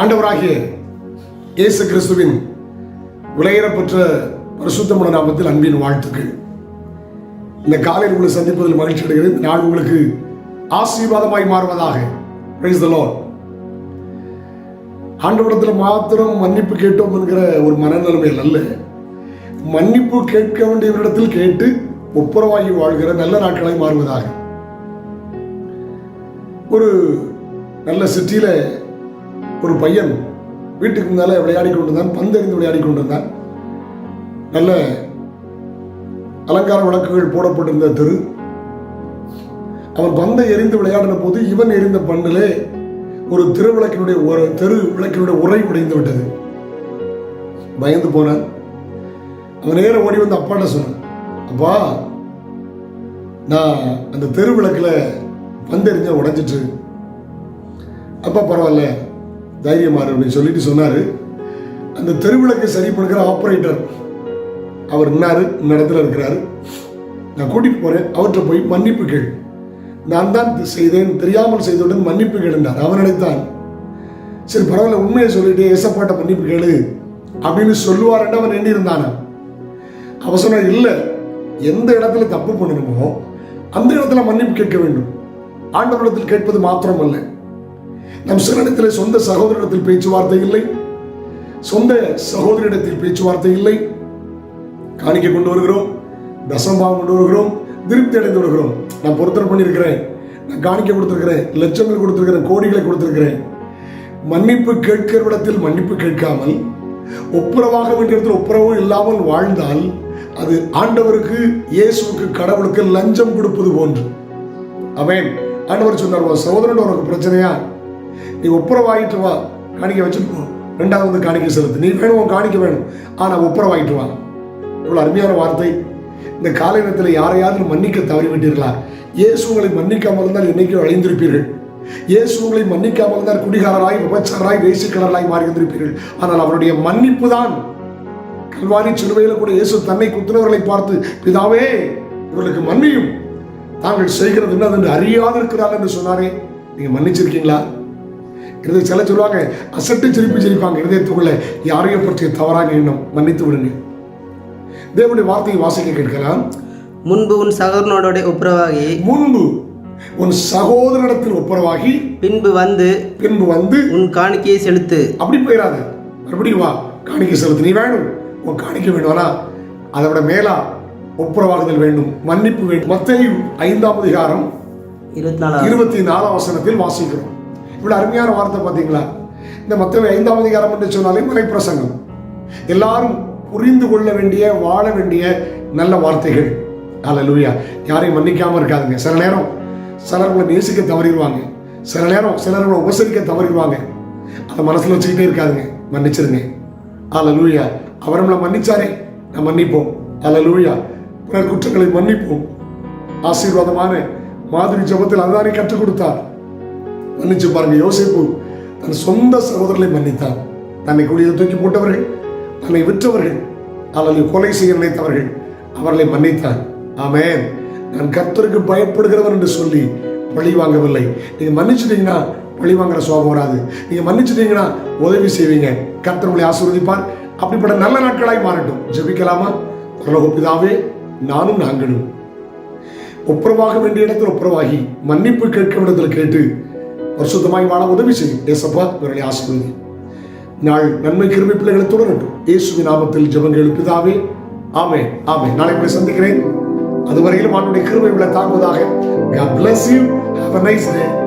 ஆண்டவராகிய இயேசு கிறிஸ்துவின் விலையேறப்பெற்ற பரிசுத்தமுள்ள நாமத்தில் அன்பின் வாழ்த்துக்கள். இந்த காலையில் உங்களை சந்திப்பதில் மகிழ்ச்சி அடைகிறது இந்த நாள் உங்களுக்கு ஆசீர்வாதமாய் மாறுவதாக. ஆண்டவரத்தில் மாத்திரம் மன்னிப்பு கேட்டோம் என்கிற ஒரு மனநிலைமையில் அல்ல. மன்னிப்பு கேட்க வேண்டியவரிடத்தில் கேட்டு ஒப்புரவாகி வாழ்கிற நல்ல நாட்களாய் மாறுவதாக. ஒரு நல்ல சிட்டியில ஒரு பையன் வீட்டுக்கு முன்னால விளையாடி கொண்டிருந்தான் பந்தெறிந்து விளையாடி கொண்டிருந்தான். நல்ல அலங்கார விளக்குகள் போடப்பட்டிருந்த தெரு. அவன் பந்தை எரிந்து விளையாடின போது இவன் எரிந்த பண்ணிலே ஒரு திருவிளக்கினுடைய ஒரு தெரு விளக்கினுடைய உரை உடைந்து விட்டது. பயந்து போனான். அவன் நேரம் ஓடி வந்து அப்பாட்ட சொன்னான் அப்பா நான் அந்த தெரு விளக்குல பந்தெறிஞ்ச உடைஞ்சிட்டு அப்பா பரவாயில்ல. தைரியமாறு அப்படின்னு சொல்லிட்டு சொன்னார். அந்த தெருவிளக்கை சரி பண்ணுற ஆப்ரேட்டர் அவர் இன்னாரு இந்த இடத்துல இருக்கிறாரு. நான் கூட்டிட்டு போறேன் அவர்கிட்ட போய் மன்னிப்பு கேள். நான் தான் இது செய்தேன் தெரியாமல் செய்தவுடன் மன்னிப்பு கேளுண்டார் அவர் நினைத்தான் சரி பரவாயில்ல உண்மையை சொல்லிட்டு ஏசப்பாட்ட மன்னிப்பு கேளு அப்படின்னு சொல்லுவார் அவன் எண்ணி இருந்தானா அவன் சொன்ன இல்லை எந்த இடத்துல தப்பு பண்ணணுமோ அந்த இடத்துல மன்னிப்பு கேட்க வேண்டும். ஆண்டவரிடத்தில் கேட்பது மாத்திரம் நம் சிலரிடத்தில் சொந்த சகோதரிடத்தில் பேச்சுவார்த்தை இல்லை. சொந்த சகோதரிடத்தில் பேச்சுவார்த்தை இல்லை. காணிக்க கொண்டு வருகிறோம். தசம்பாவம் கொண்டு வருகிறோம். திருப்தி அடைந்து வருகிறோம். நான் பொருத்தனை பண்ணியிருக்கிறேன். நான் காணிக்க கொடுத்துருக்கிறேன். லட்சங்கள் கொடுத்துருக்கிறேன். கோடிகளை கொடுத்துருக்கிறேன். மன்னிப்பு கேட்கிற இடத்தில் மன்னிப்பு கேட்காமல் ஒப்புரவாக வேண்டிய இடத்தில் ஒப்புரவும் இல்லாமல் வாழ்ந்தால் அது ஆண்டவருக்கு இயேசுவுக்கு கடவுளுக்கு லஞ்சம் கொடுப்பது போன்று. அவன் ஆண்டவர் சொன்னார் சகோதரன் உனக்கு பிரச்சனையா? நீ ஒப்புரவாயிட்டு வா. காணிக்க வச்சுட்டு ரெண்டாவது வந்து காணிக்க செலுத்து. நீ வேணும் உன் காணிக்க வேணும். ஆனால் ஒப்புரவாயிட்டு வா. இவ்வளோ அருமையான வார்த்தை. இந்த காலை நேரத்தில் யாரையாவது மன்னிக்க தவறிவிட்டீர்களா? இயேசு உங்களை மன்னிக்காமல் இருந்தால் என்னைக்கோ அழிந்திருப்பீர்கள்? இயேசு உங்களை மன்னிக்காமல் இருந்தால் குடிகாரராய் விபச்சாரராய் வேசிக்கலராய் மாறி வந்திருப்பீர்கள் ஆனால் அவருடைய மன்னிப்பு தான். கல்வாரி சிலுவையில் கூட இயேசு தன்னை குத்தினவர்களை பார்த்து பிதாவே இவர்களுக்கு மன்னியும். தாங்கள் செய்கிறது என்னது என்று அறியாது இருக்கிறார்கள் என்று சொன்னாரே. நீங்க மன்னிச்சிருக்கீங்களா? இருதை சில சொல்லுவாங்க அசட்டு சிரிப்பு சிரிப்பாங்க. இருதயத்துக்குள்ள யாரையும் பற்றிய தவறான எண்ணம் மன்னித்து விடுங்க தேவனுடைய வார்த்தையை வாசிக்க கேட்கலாம். முன்பு உன் சகோதரனோட ஒப்புரவாகி முன்பு உன் சகோதரனிடத்தில் ஒப்புரவாகி பின்பு வந்து பின்பு வந்து உன் காணிக்கையை செலுத்து. அப்படி போயிடாத மறுபடியும் வா காணிக்கை செலுத்து. நீ வேணும். உன் காணிக்க வேண்டும் ஆனா அதை விட மேலா ஒப்புரவாகுதல் வேண்டும் மன்னிப்பு வேண்டும். மத்தேயு ஐந்தாம் அதிகாரம் இருபத்தி நாலாம் வசனத்தில் வாசிக்கிறோம். இவ்வளவு அருமையான வார்த்தை பாத்தீங்களா இந்த மத்தேயு ஐந்தாம் அதிகாரம் என்று சொன்னாலே மலைப்பிரசங்கம். எல்லாரும் புரிந்து கொள்ள வேண்டிய வாழ வேண்டிய நல்ல வார்த்தைகள். அல்லேலூயா யாரையும் மன்னிக்காம இருக்காதுங்க. சில நேரம் சிலர்களை நேசிக்க தவறிடுவாங்க. சில நேரம் சிலர்களை உபசரிக்க தவறிடுவாங்க. அதை மனசுல வச்சுக்கிட்டே இருக்காதுங்க. மன்னிச்சிருங்க. அல்லேலூயா அவர் நம்மளை மன்னிச்சாரே. நான் மன்னிப்போம். அல்லேலூயா பிறர் குற்றங்களை மன்னிப்போம். ஆசீர்வாதமான மாதிரி ஜபத்தில் அதுதானே கற்றுக் கொடுத்தார். மன்னிச்சு பாருங்க யோசிப்பு. தன் சொந்த சகோதரர்களை மன்னித்தார். தன்னை குழியில் தூக்கி போட்டவர்கள் தன்னை விற்றவர்கள் அல்லது கொலை செய்ய நினைத்தவர்கள் அவர்களை மன்னித்தார். ஆமென். நான் கர்த்தருக்கு பயப்படுகிறவன் என்று சொல்லி பழி வாங்கவில்லை. நீங்க மன்னிச்சிட்டீங்கன்னா பழி வாங்குற சுவாபம் வராது. நீங்க மன்னிச்சிட்டீங்கன்னா உதவி செய்வீங்க. கத்தர் உங்களை ஆசீர்வதிப்பார். அப்படிப்பட்ட நல்ல நாட்களாய் மாறட்டும். ஜெபிக்கலாமா? பரலோக நானும் நாங்களும். ஒப்புரவாக வேண்டிய இடத்தில் ஒப்புரவாகி மன்னிப்பு கேட்கும் இடத்தில் கேட்டு பரிசுத்தமாய் வாழ உதவி செய்யும். ஏசப்பா இவர்களை ஆசிர்வதி. நாள் நன்மை கிருமி பிள்ளைகளை தொடரட்டும். இயேசுவின் நாமத்தில் ஜெபங்கள் பிதாவே. ஆமே ஆமே நாளை போய் சந்திக்கிறேன். அதுவரையிலும் அவனுடைய கிருமை உள்ள தாங்குவதாக. God bless you. Have a nice day.